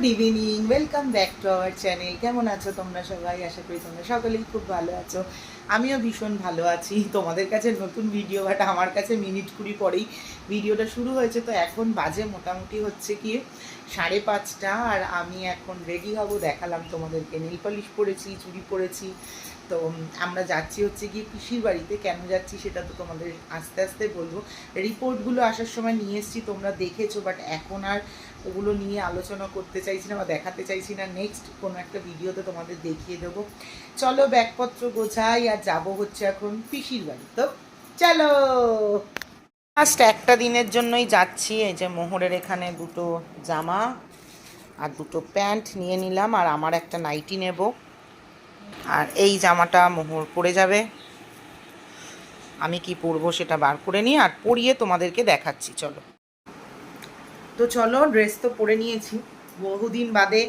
Good evening, welcome back to our channel. কেমন আছো তোমরা সবাই? আশা করি তোমরা সকলেই খুব ভালো আছো। আমিও ভীষণ ভালো আছি। তোমাদের কাছে নতুন ভিডিও বাট আমার কাছে মিনিট কুড়ি পরেই ভিডিওটা শুরু হয়েছে। তো এখন বাজে মোটামুটি হচ্ছে কি সাড়ে পাঁচটা, আর আমি এখন রেডি হব। দেখালাম তোমাদেরকে। নেল পলিশ পরেছি, চুড়ি পরেছি। তো আমরা যাচ্ছি হচ্ছে গিয়ে পিসির বাড়িতে। কেন যাচ্ছি সেটা তো তোমাদের আস্তে আস্তে বলব। রিপোর্টগুলো আসার সময় নিয়ে এসেছি, তোমরা দেখেছ বাট এখন আর ওগুলো নিয়ে আলোচনা করতে চাইছি না বা দেখাতে চাইছি না। নেক্সট কোনো একটা ভিডিওতে তোমাদের দেখিয়ে দেবো। চলো ব্যাগপত্র গোছাই আর যাব হচ্ছে এখন পিসির বাড়ি। তো চলো। ফার্স্ট একটা দিনের জন্যই যাচ্ছি। এই যে মোহরের এখানে দুটো জামা আর দুটো প্যান্ট নিয়ে নিলাম আর আমার একটা নাইটি নেব। আর এই জামাটা মোহর পরে যাবে। আমি কি পরবো সেটা বার করে নিয়ে আর পরিয়ে তোমাদেরকে দেখাচ্ছি। চলো। তো চলো ড্রেস তো পরে নিয়েছি। বহুদিন বাদে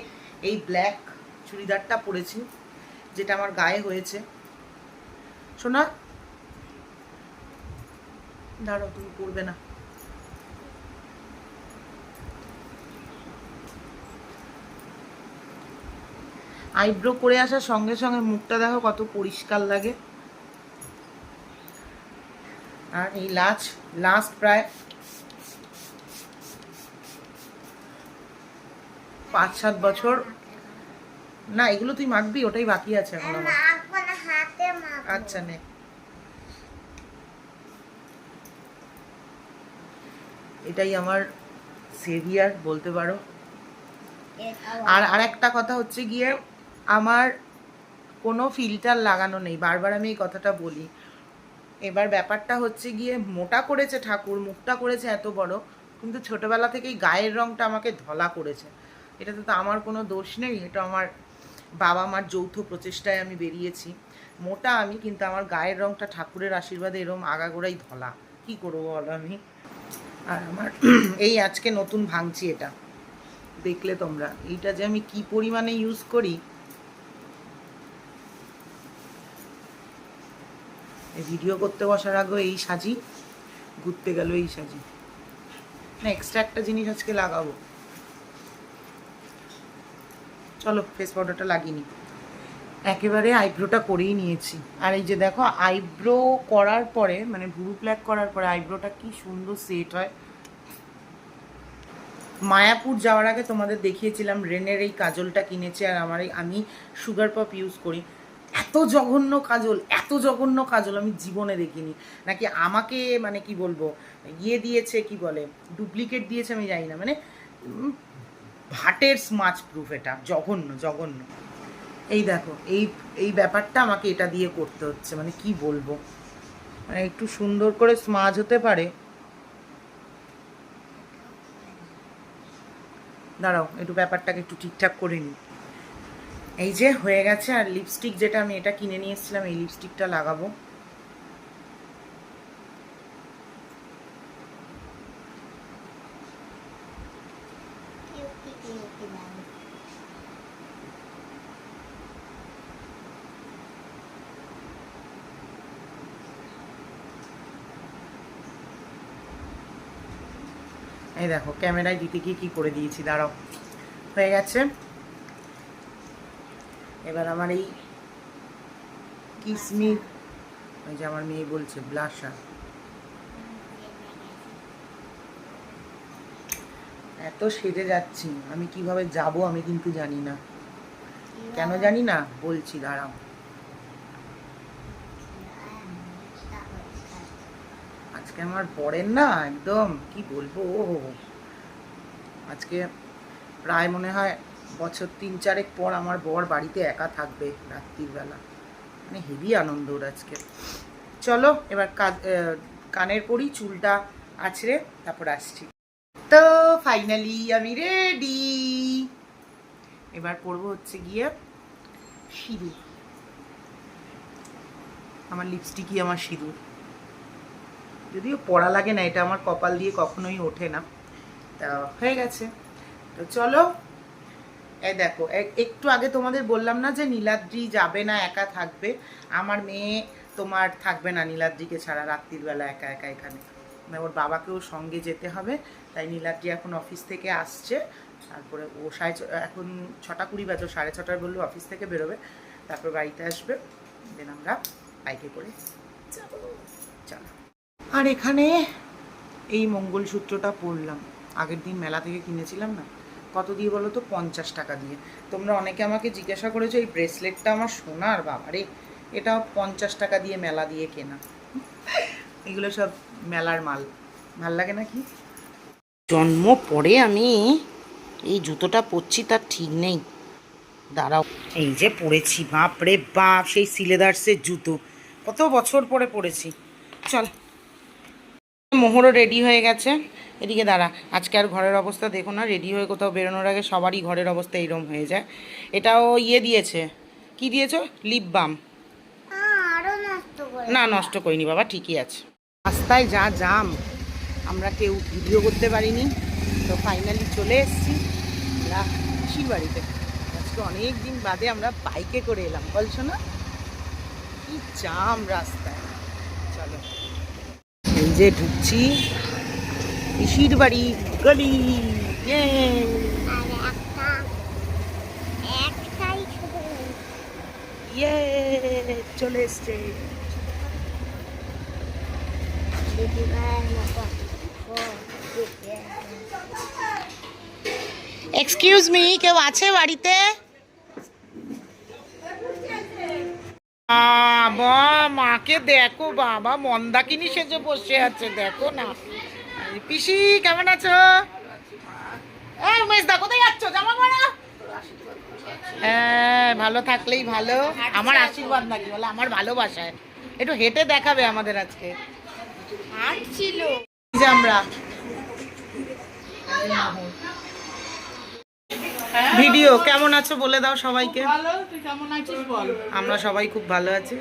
এই ব্ল্যাক চুড়িদারটা পরেছি, যেটা আমার গায়ে হয়েছে। শোনা দাঁড়াও, তুমি পরবে না। আইব্রো করে আসার সঙ্গে সঙ্গে মুখটা দেখো কত পরিষ্কার লাগে। আর এই লাস্ট লাস্ট প্রায় পাঁচ সাত বছর। না, এগুলো তুই মাখবি, ওটাই বাকি আছে এখন আচ্ছা নে। এটাই আমার সেভিয়ার, বলতে পারো। আর আর একটা কথা হচ্ছে গিয়ে, আমার কোনো ফিল্টার লাগানো নেই। বারবার আমি এই কথাটা বলি। এবার ব্যাপারটা হচ্ছে গিয়ে, মোটা করেছে ঠাকুর, মুখটা করেছে এত বড়, কিন্তু ছোটবেলা থেকেই গায়ের রংটা আমাকে ধলা করেছে। এটাতে তো আমার কোনো দোষ নেই, এটা আমার বাবা মার যৌথ প্রচেষ্টায় আমি বেরিয়েছি। মোটা আমি, কিন্তু আমার গায়ের রংটা ঠাকুরের আশীর্বাদে এরম আগাগোড়াই ধলা। কি করব বলো আমি? আর আমার এই আজকে নতুন ভাঙছি এটা। দেখলে তোমরা, এইটা যে আমি কি পরিমাণে ইউজ করি। ভিডিও করতে বসার আগেও এই সাজি, ঘুরতে গেল এই সাজি। না এক্সট্রা একটা জিনিস আজকে লাগাবো। চলো ফেস পাউডারটা লাগিয়ে নিই একেবারে আইব্রোটা করেই নিয়েছি। আর এই যে দেখো আইব্রো করার পরে মানে ভুরু প্ল্যাক করার পরে আইব্রোটা কি সুন্দর সেট হয়। মায়াপুর যাওয়ার আগে তোমাদের দেখিয়েছিলাম রেনের এই কাজলটা কিনেছি আর আমার আমি সুগার পপ ইউজ করি। এত জঘন্য কাজল, এত জঘন্য কাজল আমি জীবনে দেখিনি। নাকি আমাকে মানে কি বলব ইয়ে দিয়েছে, কি বলে ডুপ্লিকেট দিয়েছে আমি জানি না। মানে ভাটের স্মাচ প্রুফ এটা, জঘন্য জঘন্য। এই দেখো, এই এই ব্যাপারটা আমাকে এটা দিয়ে করতে হচ্ছে মানে কি বলব? মানে একটু সুন্দর করে স্মাজ হতে পারে। দাঁড়াও, একটু ব্যাপারটাকে একটু ঠিকঠাক করে নিই। এই যে হয়ে গেছে, আর লিপস্টিক যেটা আমি এটা কিনে নিয়ে এসেছিলাম, এই লিপস্টিকটা লাগাবো। কিউটি কিউটি নাম এই দেখো, ক্যামেরায় দিতে গিয়ে কি করে দিয়েছি, দাঁড়াও। হয়ে গেছে। এবার আমার এই কিসমির, ওই যে আমার মেয়ে বলছে, ব্লাশার। এত সেজে যাচ্ছি আমি কীভাবে যাব আমি কিন্তু জানি না। কেন জানি না? বলছি দাঁড়াও। আজকে আমার পড়েন না একদম কি বলব? ও আজকে প্রায় মনে হয় বছর তিন চারেক পর আমার বর বাড়িতে একা থাকবে রাত্রির বেলা। মানে হেভি আনন্দ ওর আজকে। চলো এবার কানের পরি চুলটা আছড়ে তারপর আসছি। তো ফাইনালি আমি রেডি এবার পরবো হচ্ছে গিয়ে সিঁদুর। আমার লিপস্টিকই আমার সিঁদুর। যদিও পড়া লাগে না, এটা আমার কপাল দিয়ে কখনোই ওঠে না। তা হয়ে গেছে। তো চলো এই দেখো একটু আগে তোমাদের বললাম না যে নীলাদ্রি যাবে না, একা থাকবে? আমার মেয়ে তোমার থাকবে না নীলাদ্রিকে ছাড়া রাত্রির বেলা একা একা এখানে। ওর বাবাকেও সঙ্গে যেতে হবে, তাই নীলাদ্রি এখন অফিস থেকে আসছে। তারপরে ও সাড়ে এখন ছটা কুড়ি বাজে সাড়ে ছটার বলল অফিস থেকে বেরোবে, তারপর বাড়িতে আসবে দেন আমরা বাইকে করে চলো। আর এখানে এই মঙ্গলসূত্রটা পরলাম আগের দিন মেলা থেকে কিনেছিলাম না? কত দিয়ে বলো তো? পঞ্চাশ টাকা দিয়ে। তোমরা অনেকে আমাকে জিজ্ঞাসা করেছ, এই ব্রেসলেটটা আমার সোনার, বাবারে! এটা পঞ্চাশ টাকা দিয়ে মেলা দিয়ে কেনা। এগুলো সব মেলার মাল। ভালো লাগে না কি জন্ম পরে আমি এই জুতোটা পরছি তার ঠিক নেই। দাঁড়াও। এই যে পরেছি বাপ রে বাপ সেই সিলেদার্সের জুতো। কত বছর পরে পরেছি। চল। মোহরও রেডি হয়ে গেছে। এদিকে দাঁড়া আজকে আর ঘরের অবস্থা দেখো না রেডি হয়ে কোথাও বেরোনোর আগে সবারই ঘরের অবস্থা এইরকম হয়ে যায়। এটাও ইয়ে দিয়েছে। কি দিয়েছ? লিপ বাম আরও নষ্ট করে না নষ্ট করিনি বাবা ঠিকই আছে। রাস্তায় যা জাম আমরা কেউ ভিডিও করতে পারিনি। তো ফাইনালি চলে এসেছি আমরা পিসির বাড়িতে। আজকে অনেক দিন বাদে আমরা বাইকে করে এলাম বলছো না? কি জাম রাস্তায়। চলো। এই যে ঢুকছি পিসির বাড়ি গলি চলে এসছে দিদিভাইয়ের মতো ও দিদি এক্সকিউজ মি কেউ আছে বাড়িতে? বাবা মাকে দেখো বাবা মন্দাকিনী সেজে বসে আছে দেখো না। পিসি কেমন আছো? উমেশ দা কোথায় যাচ্ছ জামা হ্যাঁ ভালো থাকলেই ভালো। আমার আশীর্বাদ নাকি বলে আমার ভালোবাসায়। একটু হেঁটে দেখাবে আমাদের আজকে। হাঁটছিল। আমরা। ভিডিও কেমন আছো বলে দাও সবাইকে। ভালো তুই কেমন আছিস বল। আমরা সবাই খুব ভালো আছি।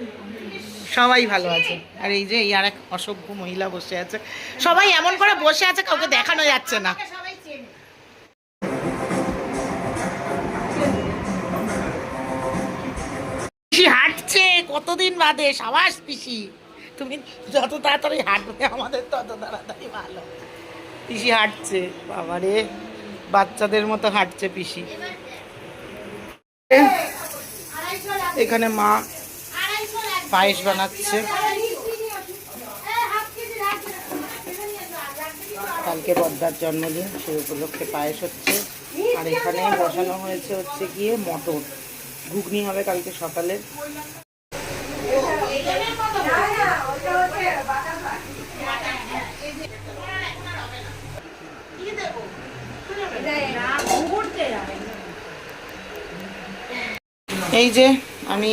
সবাই ভালো আছে। আর এই যে এই আর এক অসভ্য মহিলা বসে আছে। সবাই এমন করে বসে আছে কাউকে দেখানো যাচ্ছে না। পিসি হাঁটছে কতদিন বাদে? সাবাস পিসি। তুমি যত তাড়াতাড়ি হাঁটবে, আমাদের তত তাড়াতাড়ি ভালো। পিসি হাঁটছে, বাবারে। বাচ্চাদের মতো হাঁটছে পিসি। এখানে মা পায়েস বানাচ্ছে। কালকে বদ্দার জন্মদিন, সেই উপলক্ষে পায়েস হচ্ছে। আর এখানে বসানো হয়েছে হচ্ছে গিয়ে মটর। ঘুগনি হবে কালকে সকালে। এই যে আমি,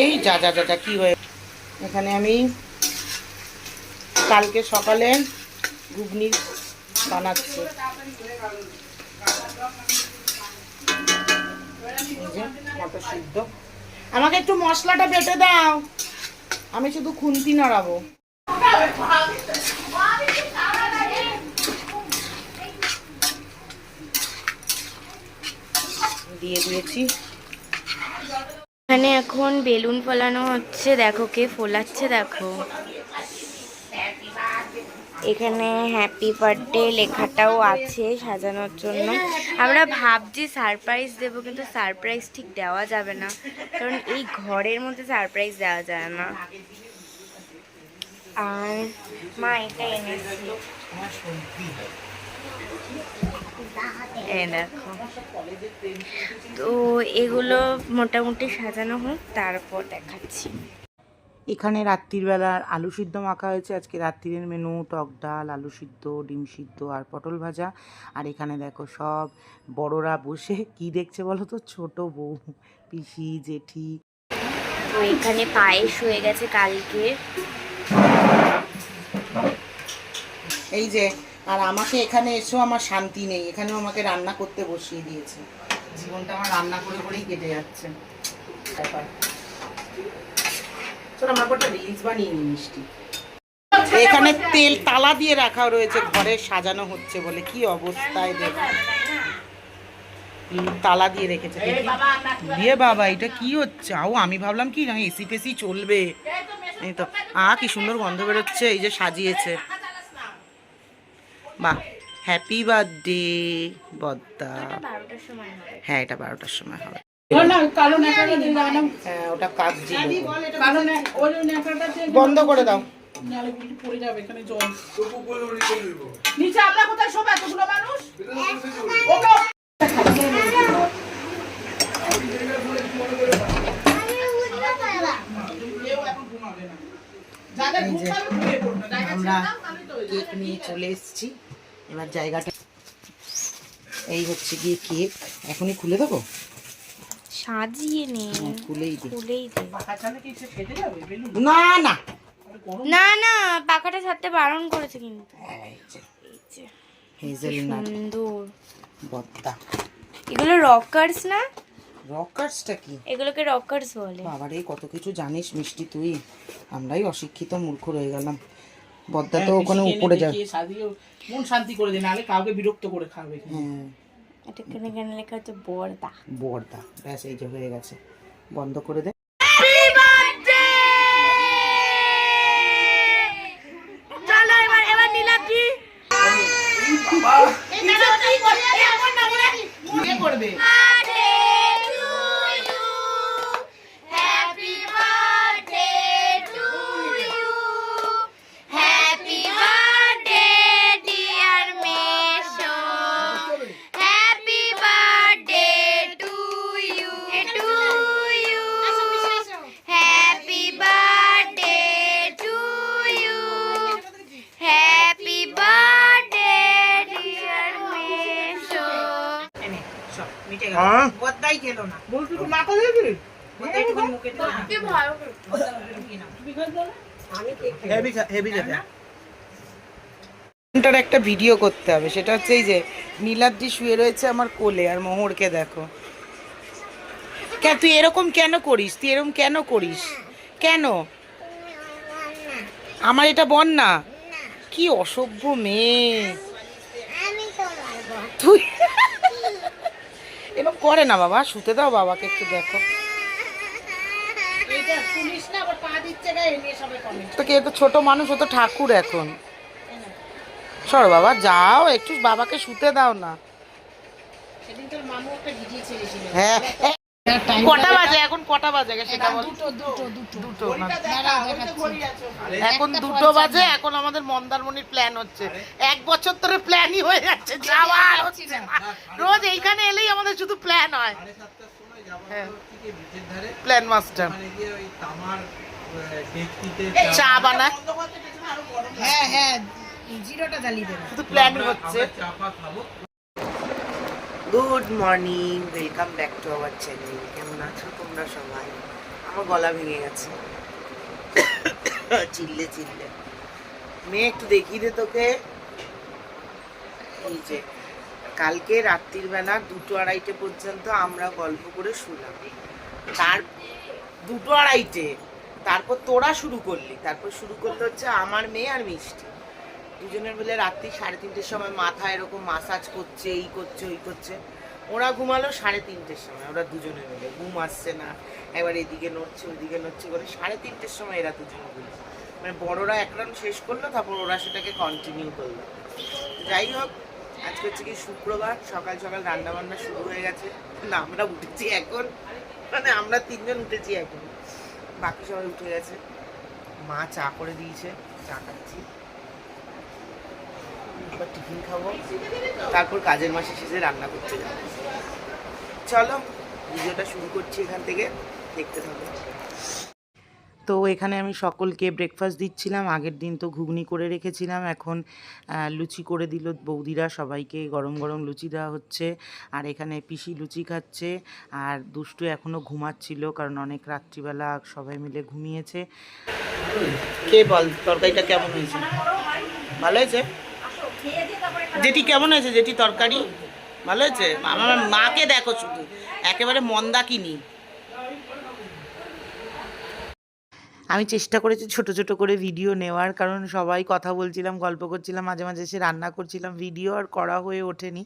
এই যা যা যা যা, কি হয়ে এখানে আমি কালকে সকালে ঘুগনি বানাচ্ছি। আমাকে একটু মশলাটা বেটে দাও। আমি শুধু খুন্তি নাড়াবো। দিয়ে দিয়েছি। এখানে এখন বেলুন ফোলানো হচ্ছে, দেখো কে ফোলাচ্ছে, দেখো। এখানে হ্যাপি বার্থডে লেখাটাও আছে সাজানোর জন্য। আমরা ভাবছি সারপ্রাইজ দেবো, কিন্তু সারপ্রাইজ ঠিক দেওয়া যাবে না। কারণ এই ঘরের মধ্যে সারপ্রাইজ দেওয়া যায় না। আর মা এটা এনেছি। দেখো। তো এগুলো মোটামুটি সাজানো হোক, তারপর দেখাচ্ছি। এখানে রাত্রিবেলার আলু সিদ্ধ মাখা হয়েছে। আজকে রাত্রির মেনু টক ডাল আলু সিদ্ধ ডিম সিদ্ধ আর পটল ভাজা। আর এখানে দেখো সব বড়রা বসে কি দেখছে বলো তো? ছোট বউ পিসি জেঠি। তো এখানে পায়েস হয়ে গেছে কালকে। এই যে আর আমাকে এখানে এসেও আমার শান্তি নেই। এখানেও আমাকে রান্না করতে বসিয়ে দিয়েছে। জীবনটা আমার রান্না করে করেই কেটে যাচ্ছে। ব্যাপার চল আমরা কটা রিলস বানিয়ে নিই মিষ্টি এখানে তেল তালা দিয়ে রাখা রয়েছে ঘরে সাজানো হচ্ছে বলে। কি অবস্থায় দেখ তালা দিয়ে রেখেছে। দিয়ে বাবা এটা কি হচ্ছে? আও আমি ভাবলাম কি না এসি টেসি চলবে। এই তো আ কি সুন্দর গন্ধ বেরোচ্ছে এই যে সাজিয়েছে। বাহ হ্যাপি বার্থডে বদ্দা। সময় হ্যাঁ এটা বারোটার সময় হবে। হ্যাঁ ওটা কাগজি। বন্ধ করে দাও। নালে গুলি পড়ে যাবে এখানে জল। নিচে আমরা কোথায় এতগুলো মানুষ। কেক নিয়ে চলে এসেছি। এবার জায়গাটা এই হচ্ছে গিয়ে কেক। এখনই খুলে দেবো? সাজিয়ে নে হ্যাঁ, খুলেই দিই খুলেই দে। পাখা কি সে ফেটে যাবে বেলুন না না। না না পাখাটা ছাড়তে বারণ করেছে কিন্তু। এই যে হেজেলনাট সুন্দর। বদ্দা। এগুলো রকার্স না? রকার্সটা কি? এগুলোকে রকার্স বলে। বাবারে কত কিছু জানিস মিষ্টি তুই। আমরাই অশিক্ষিত মূর্খ রয়ে গেলাম। বদ্দা তো ওখানে উপরে যাবে মন শান্তি করে দিন নাহলে কাউকে বিরক্ত করে খাবে। হ্যাঁ। এটা কেন কেন লেখা হচ্ছে বর্দা বর্দা ব্যাস এই যে হয়ে গেছে বন্ধ করে দে চলো এবার এবার নীলাদ্রি কে করবে ঘণ্টার একটা ভিডিও করতে হবে, সেটা হচ্ছে এই যে, নীলাদ্রি শুয়ে রয়েছে আমার কোলে, আর মোহরকে দেখো। কেন তুই এরকম কেন করিস? তুই এরকম কেন করিস? কেন? আমার এটা বল না কি অসভ্য মেয়ে। তুই এরকম করে না বাবা, শুতে দাও বাবাকে একটু দেখো। এইটা শুনিস না আবার পা দিচ্ছে গায়ে নিয়ে সবাই কমেন্ট তো কে তো ছোট মানুষ ও তো ঠাকুর এখন। সর বাবা যাও একটু বাবাকে শুতে দাও না। হ্যাঁ। কটা বাজে? এখন কটা বাজে গে সেটা দুটো দুটো দুটো। দুটো না। ঘড়ি আছে। এখন দুটো বাজে এখন আমাদের মন্দারমণির প্ল্যান হচ্ছে। এক বছর ধরে প্ল্যানই হয়ে যাচ্ছে যাওয়ার রোজ এইখানে এলেই আমাদের শুধু প্ল্যান হয়। হ্যাঁ। প্ল্যান মাস্টার চা বানায়। হ্যাঁ হ্যাঁ জিরোটা জ্বালিয়ে দেবে। শুধু প্ল্যানিং হচ্ছে। Good morning welcome back to our channel কেমন আছো তোমরা সবাই? আমার গলা ভেঙে গেছে। চিল্লে চিল্লে। মেয়ে একটু দেখিয়ে দে তোকে। এই যে। কালকে রাত্রির বেলা দুটো আড়াইটে পর্যন্ত আমরা গল্প করে শুলাম। তার দুটো আড়াইটে। তারপর তোরা শুরু করলি। তারপর শুরু করতে হচ্ছে আমার মেয়ে আর মিষ্টি। দুজনের মিলে রাত্রি সাড়ে তিনটের সময় মাথা এরকম মাসাজ করছে, এই করছে, ওই করছে। ওরা ঘুমালো সাড়ে তিনটের সময়। ওরা দুজনে মিলে। ঘুম আসছে না। এবার এদিকে নড়ছে ওইদিকে নড়ছে করে সাড়ে তিনটের সময় এরা দুজনে ঘুম মানে বড়রা এক রাউন্ড শেষ করল, তারপর ওরা সেটাকে কন্টিনিউ করল। যাই হোক আজকে হচ্ছে কি শুক্রবার, সকাল সকাল রান্না বান্না শুরু হয়ে গেছে। না, আমরা উঠেছি এখন। মানে আমরা তিনজন উঠেছি এখন। বাকি সবাই উঠে গেছে। মা চা করে দিয়েছে, চা খাচ্ছি। এবার টিফিন খাব। তারপর কাজের মাসে শেষে রান্না করতে যাব চলো, ভিডিওটা শুরু করছি এখান থেকে। দেখতে থাকো। তো এখানে আমি সকলকে ব্রেকফাস্ট দিচ্ছিলাম, আগের দিন তো ঘুগনি করে রেখেছিলাম, এখন লুচি করে দিল বৌদিরা, সবাইকে গরম গরম লুচি দেওয়া হচ্ছে, আর এখানে পিসি লুচি খাচ্ছে, আর দুষ্টু এখনও ঘুমাচ্ছিল, কারণ অনেক রাত্রিবেলা সবাই মিলে ঘুমিয়েছে। কে বল, তরকারিটা কেমন হয়েছে? ভালো হয়েছে? যেটি কেমন হয়েছে? যেটি তরকারি? ভালো হয়েছে? আমার মাকে দেখো শুধু, একেবারে মন্দা কিনি আমি চেষ্টা করেছি ছোট ছোট করে ভিডিও নেওয়ার, কারণ সবাই কথা বলছিলাম, গল্প করছিলাম, মাঝে মাঝে এসে রান্না করছিলাম ভিডিও আর করা হয়ে ওঠেনি।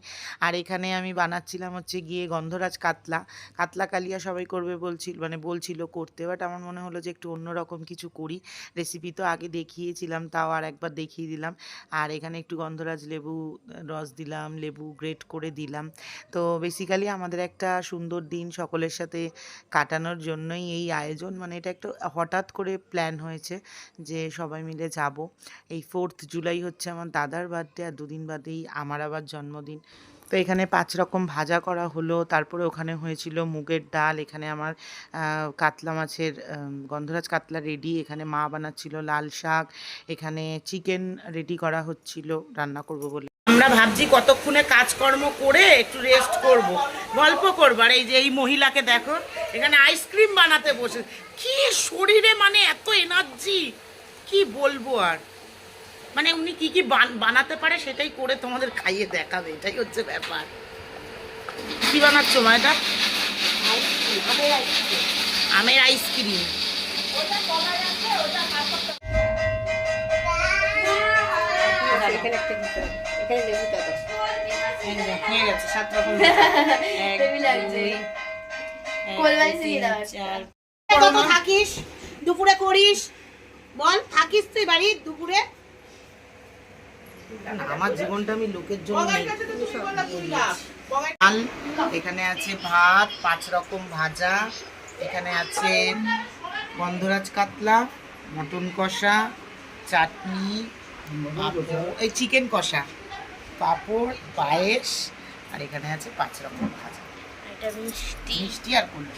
আর এখানে আমি বানাচ্ছিলাম হচ্ছে গিয়ে গন্ধরাজ কাতলা। কাতলা কালিয়া সবাই করবে বলছিল মানে বলছিল করতে বাট আমার মনে হলো যে একটু অন্যরকম কিছু করি। রেসিপি তো আগে দেখিয়েছিলাম, তাও আর একবার দেখিয়ে দিলাম। আর এখানে একটু গন্ধরাজ লেবু রস দিলাম, লেবু গ্রেট করে দিলাম। তো বেসিক্যালি আমাদের একটা সুন্দর দিন সকলের সাথে কাটানোর জন্যই এই আয়োজন। মানে এটা একটু হঠাৎ করে প্ল্যান হয়েছে যে সবাই মিলে যাব। এই ফোর্থ জুলাই হচ্ছে আমার দাদার বার্থডে আর দুদিন বাদেই আমার আবার জন্মদিন। তো এখানে পাঁচ রকম ভাজা করা হলো, তারপরে ওখানে হয়েছিল মুগের ডাল, এখানে আমার কাতলা মাছের গন্ধরাজ কাতলা রেডি এখানে মা বানাচ্ছিল লাল শাক, এখানে চিকেন রেডি করা হচ্ছিল, রান্না করব বলে। আমরা ভাবছি কতক্ষণে কাজকর্ম করে একটু রেস্ট করব। গল্প করব, আর এই যে এই মহিলাকে দেখো, এখানে আইসক্রিম বানাতে বসে কি শরীরে মানে এত এনার্জি কি বলব আর? মানে উনি কি কি বানাতে পারে সেটাই করে তোমাদের খাইয়ে দেখাবে এটাই হচ্ছে ব্যাপার। কি বানাচ্ছ মা এটা আমের আইসক্রিম সাত রকম। এক, দুই, চার। কত থাকিস দুপুরে করিস। বল থাকিস তুই বাড়ি দুপুরে? আমার জীবনটা আমি লোকের জন্য গঙ্গার কাছে তো তুমি বললা তুই না গঙ্গায় ডাল এখানে আছে ভাত পাঁচ রকম ভাজা। এখানে আছে গন্ধরাজ কাতলা মটন কষা চাটনি এই চিকেন কষা পাঁপড় পায়েস আর এখানে আছে পাঁচ রকম ভাজা। এটা মিষ্টি। মিষ্টি আর কোল্ড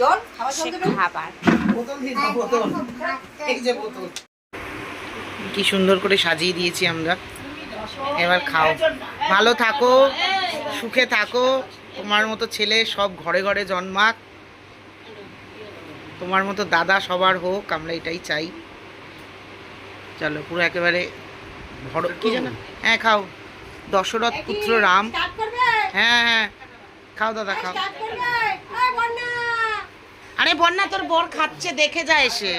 জল খাবার বোতল দিয়ে দাও, বোতল। এই যে বোতল। কি সুন্দর করে সাজিয়ে দিয়েছি আমরা। এবার খাও। ভালো থাকো সুখে থাকো। তোমার মতো ছেলে সব ঘরে ঘরে জন্মাক। তোমার মতো দাদা সবার হোক আমরা এটাই চাই। চলো পুরো একেবারে ভরো কি জানো হ্যাঁ খাও। দশরথ পুত্র রাম। হ্যাঁ হ্যাঁ। খাও দাদা খাও স্টার্ট করবে এই বন্যা আরে বন্যা তোর বর খাচ্ছে দেখে যায় এসে।